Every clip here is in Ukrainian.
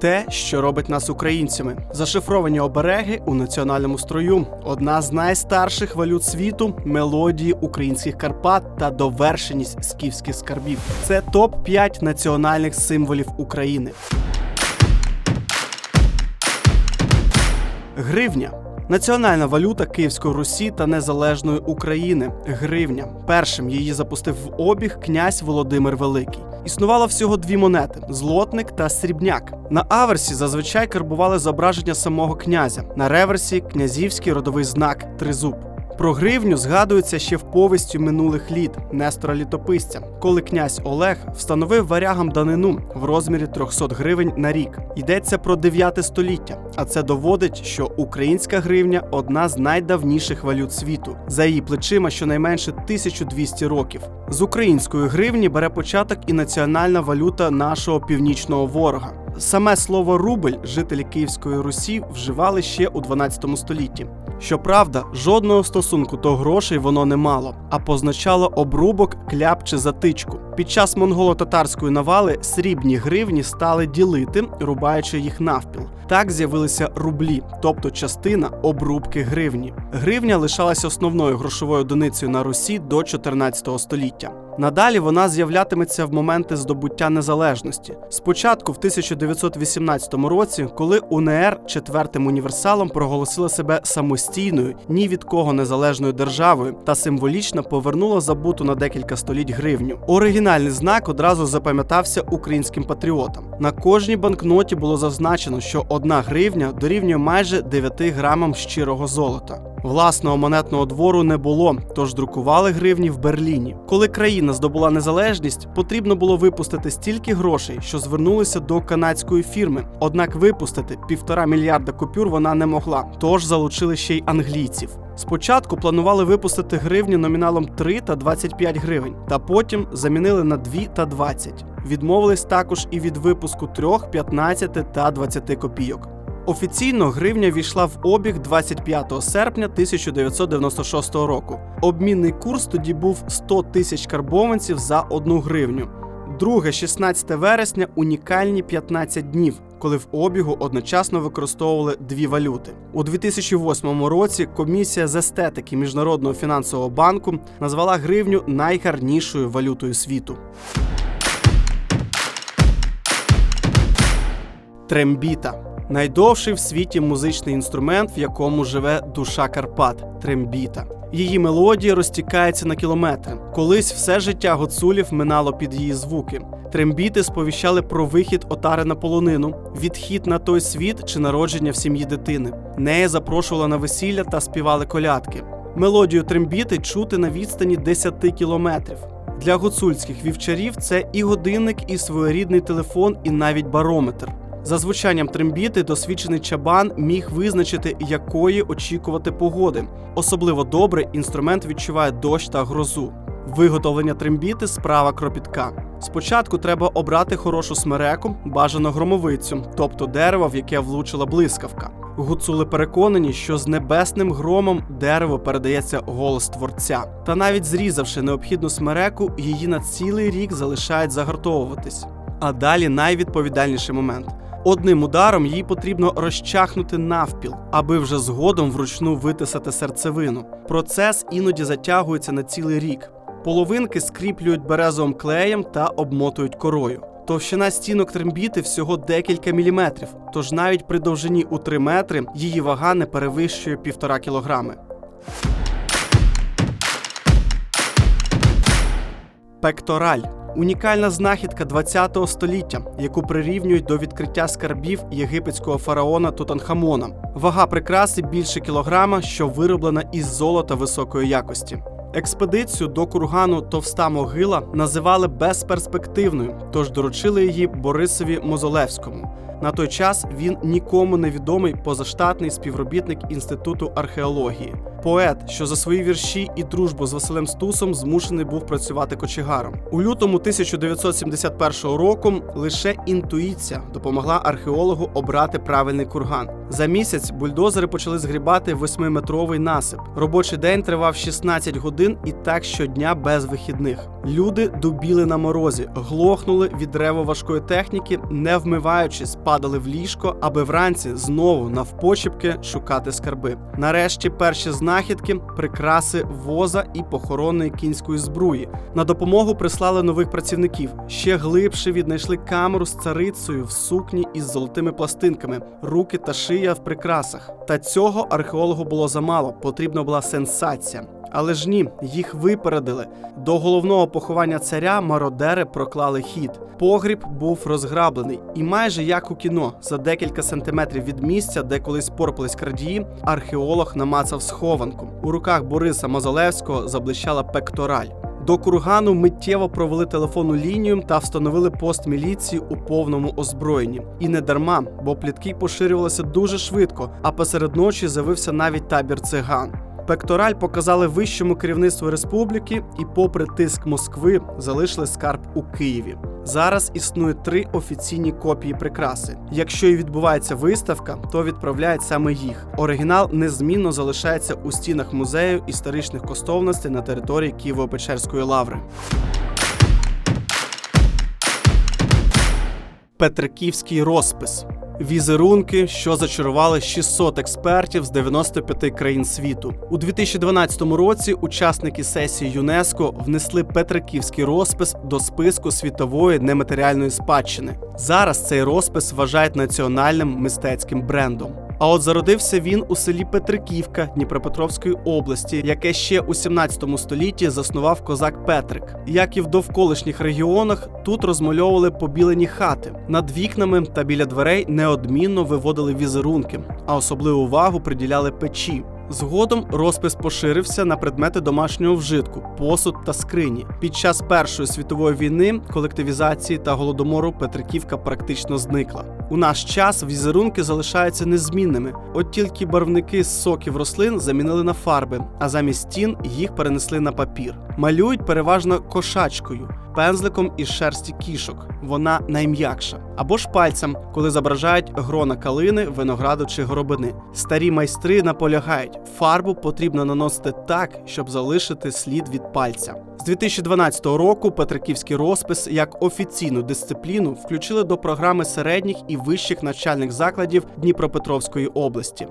Те, що робить нас українцями, зашифровані обереги у національному строю, одна з найстарших валют світу, мелодії українських Карпат та довершеність скіфських скарбів. Це топ 5 національних символів України. Гривня. Національна валюта Київської Русі та Незалежної України гривня. Першим її запустив в обіг князь Володимир Великий. Існувало всього дві монети злотник та срібняк. На аверсі зазвичай карбували зображення самого князя, на реверсі князівський родовий знак тризуб. Про гривню згадується ще в повісті минулих літ Нестора Літописця, коли князь Олег встановив варягам данину в розмірі 300 гривень на рік. Йдеться про 9 століття, а це доводить, що українська гривня одна з найдавніших валют світу. За її плечима щонайменше 1200 років. З української гривні бере початок і національна валюта нашого північного ворога. Саме слово рубль жителі Київської Русі вживали ще у 12 столітті. Щоправда, жодного стосунку до грошей воно не мало, а позначало обрубок, кляп чи затичку. Під час монголо-татарської навали срібні гривні стали ділити, рубаючи їх навпіл. Так з'явилися рублі, тобто частина обрубки гривні. Гривня лишалася основною грошовою одиницею на Русі до 14 століття. Надалі вона з'являтиметься в моменти здобуття незалежності. Спочатку в 1918 році, коли УНР четвертим універсалом проголосила себе самостійною, ні від кого незалежною державою та символічно повернула забуту на декілька століть гривню. Оригінальний знак одразу запам'ятався українським патріотам. На кожній банкноті було зазначено, що одна гривня дорівнює майже 9 грамам щирого золота. Власного монетного двору не було, тож друкували гривні в Берліні. Коли країна здобула незалежність, потрібно було випустити стільки грошей, що звернулися до канадської фірми. Однак випустити півтора мільярда купюр вона не могла, тож залучили ще й англійців. Спочатку планували випустити гривні номіналом 3 та 25 гривень, та потім замінили на 2 та 20. Відмовились також і від випуску 3, 15 та 20 копійок. Офіційно гривня війшла в обіг 25 серпня 1996 року. Обмінний курс тоді був 100 тисяч карбованців за одну гривню. Друге, 16 вересня унікальні 15 днів, коли в обігу одночасно використовували дві валюти. У 2008 році комісія з естетики Міжнародного фінансового банку назвала гривню найгарнішою валютою світу. Трембіта найдовший в світі музичний інструмент, в якому живе душа Карпат трембіта. Її мелодія розтікається на кілометри. Колись все життя гоцулів минало під її звуки. Трембіти сповіщали про вихід отари на полонину, відхід на той світ чи народження в сім'ї дитини. Неї запрошували на весілля та співали колядки. Мелодію трембіти чути на відстані 10 кілометрів. Для гуцульських вівчарів це і годинник, і своєрідний телефон, і навіть барометр. За звучанням трембіти досвідчений чабан міг визначити, якої очікувати погоди. Особливо добре інструмент відчуває дощ та грозу. Виготовлення трембіти справа кропітка. Спочатку треба обрати хорошу смереку, бажано громовицю, тобто дерево, в яке влучила блискавка. Гуцули переконані, що з небесним громом дерево передається голос творця. Та навіть зрізавши необхідну смереку, її на цілий рік залишають загартовуватись. А далі найвідповідальніший момент. Одним ударом їй потрібно розчахнути навпіл, аби вже згодом вручну витисати серцевину. Процес іноді затягується на цілий рік. Половинки скріплюють березовим клеєм та обмотують корою. Товщина стінок трембіти всього декілька міліметрів, тож навіть при довжині у 3 метри її вага не перевищує півтора кілограми. Пектораль унікальна знахідка ХХ століття, яку прирівнюють до відкриття скарбів єгипетського фараона Тутанхамона. Вага прикраси більше кілограма, що вироблена із золота високої якості. Експедицію до кургану Товста могила називали безперспективною, тож доручили її Борисові Мозолевському. На той час він нікому не відомий позаштатний співробітник інституту археології. Поет, що за свої вірші і дружбу з Василем Стусом змушений був працювати кочегаром. У лютому 1971 року лише інтуїція допомогла археологу обрати правильний курган. За місяць бульдозери почали згрібати восьмиметровий насип. Робочий день тривав 16 годин і так щодня без вихідних. Люди дубіли на морозі, глохнули від рево важкої техніки, не вмиваючись, падали в ліжко, аби вранці знову навпочіпки шукати скарби. Нарешті перші знахідки, прикраси воза і похоронної кінської збруї. На допомогу прислали нових працівників. Ще глибше віднайшли камеру з царицею в сукні із золотими пластинками, руки та шия в прикрасах. Та цього археологу було замало. Потрібна була сенсація. Але ж ні, їх випередили. До головного поховання царя мародери проклали хід. Погріб був розграблений, і майже як у кіно, за декілька сантиметрів від місця, де колись порпались крадії, археолог намацав схованку. У руках Бориса Мазалевського заблищала пектораль. До кургану миттєво провели телефонну лінію та встановили пост міліції у повному озброєнні. І не дарма, бо плітки поширювалися дуже швидко, а посеред ночі з'явився навіть табір циган. Пектораль показали вищому керівництву республіки і, попри тиск Москви, залишили скарб у Києві. Зараз існує три офіційні копії прикраси. Якщо і відбувається виставка, то відправляють саме їх. Оригінал незмінно залишається у стінах музею історичних коштовностей на території Києво-Печерської лаври. Петриківський розпис. Візерунки, що зачарували 600 експертів з 95 країн світу. У 2012 році учасники сесії ЮНЕСКО внесли Петриківський розпис до списку світової нематеріальної спадщини. Зараз цей розпис вважають національним мистецьким брендом. А от зародився він у селі Петриківка Дніпропетровської області, яке ще у 17 столітті заснував козак Петрик. Як і в довколишніх регіонах, тут розмальовували побілені хати. Над вікнами та біля дверей неодмінно виводили візерунки, а особливу увагу приділяли печі. Згодом розпис поширився на предмети домашнього вжитку, посуд та скрині. Під час Першої світової війни, колективізації та голодомору Петриківка практично зникла. У наш час візерунки залишаються незмінними, от тільки барвники з соків рослин замінили на фарби, а замість стін їх перенесли на папір. Малюють переважно кошачкою, пензликом із шерсті кішок. Вона найм'якша. Або ж пальцем, коли зображають грона калини, винограду чи горобини. Старі майстри наполягають, фарбу потрібно наносити так, щоб залишити слід від пальця. З 2012 року Петриківський розпис як офіційну дисципліну включили до програми середніх і вищих навчальних закладів Дніпропетровської області.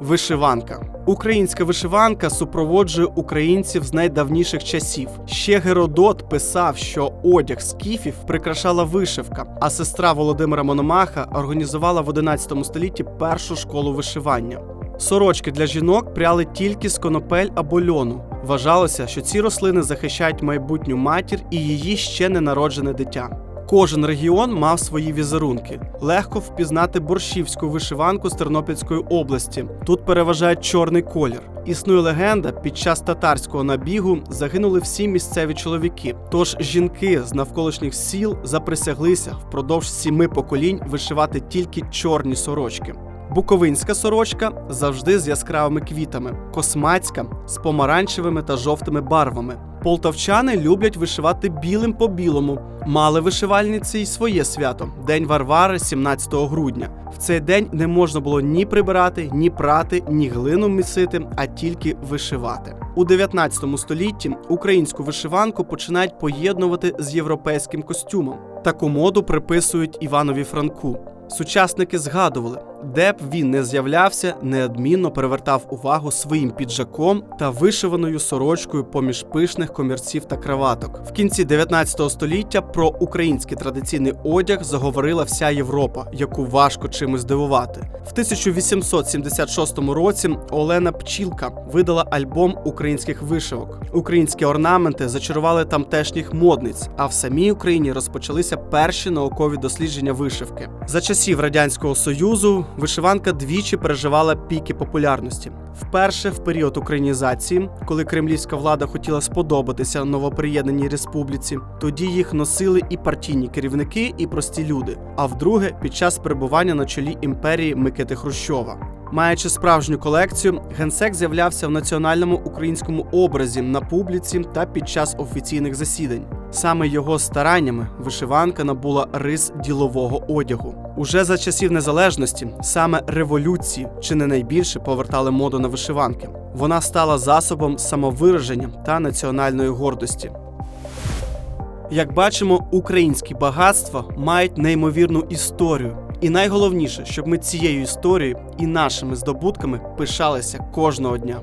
Вишиванка. Українська вишиванка супроводжує українців з найдавніших часів. Ще Геродот писав, що одяг скіфів прикрашала вишивка, а сестра Володимира Мономаха організувала в 11 столітті першу школу вишивання. Сорочки для жінок пряли тільки з конопель або льону. Вважалося, що ці рослини захищають майбутню матір і її ще ненароджене дитя. Кожен регіон мав свої візерунки. Легко впізнати борщівську вишиванку з Тернопільської області. Тут переважає чорний колір. Існує легенда, під час татарського набігу загинули всі місцеві чоловіки. Тож жінки з навколишніх сіл заприсяглися впродовж сіми поколінь вишивати тільки чорні сорочки. Буковинська сорочка завжди з яскравими квітами, космацька з помаранчевими та жовтими барвами. Полтавчани люблять вишивати білим по білому. Мали вишивальниці й своє свято День Варвари, 17 грудня. В цей день не можна було ні прибирати, ні прати, ні глину місити, а тільки вишивати. У 19 столітті українську вишиванку починають поєднувати з європейським костюмом. Таку моду приписують Іванові Франку. Сучасники згадували, де б він не з'являвся, неодмінно привертав увагу своїм піджаком та вишиваною сорочкою поміж пишних комірців та краваток. В кінці 19 століття про український традиційний одяг заговорила вся Європа, яку важко чимось здивувати. В 1876 році Олена Пчілка видала альбом українських вишивок. Українські орнаменти зачарували тамтешніх модниць, а в самій Україні розпочалися перші наукові дослідження вишивки. За часів радянського союзу вишиванка двічі переживала піки популярності. Вперше в період українізації, коли кремлівська влада хотіла сподобатися новоприєднаній республіці, тоді їх носили і партійні керівники, і прості люди. А вдруге, під час перебування на чолі імперії Микити Хрущова. Маючи справжню колекцію, генсек з'являвся в національному українському образі на публіці та під час офіційних засідань. Саме його стараннями вишиванка набула рис ділового одягу. Уже за часів незалежності, саме революції, чи не найбільше повертали моду на вишиванки. Вона стала засобом самовираження та національної гордості. Як бачимо, українські багатства мають неймовірну історію. І найголовніше, щоб ми цією історією і нашими здобутками пишалися кожного дня.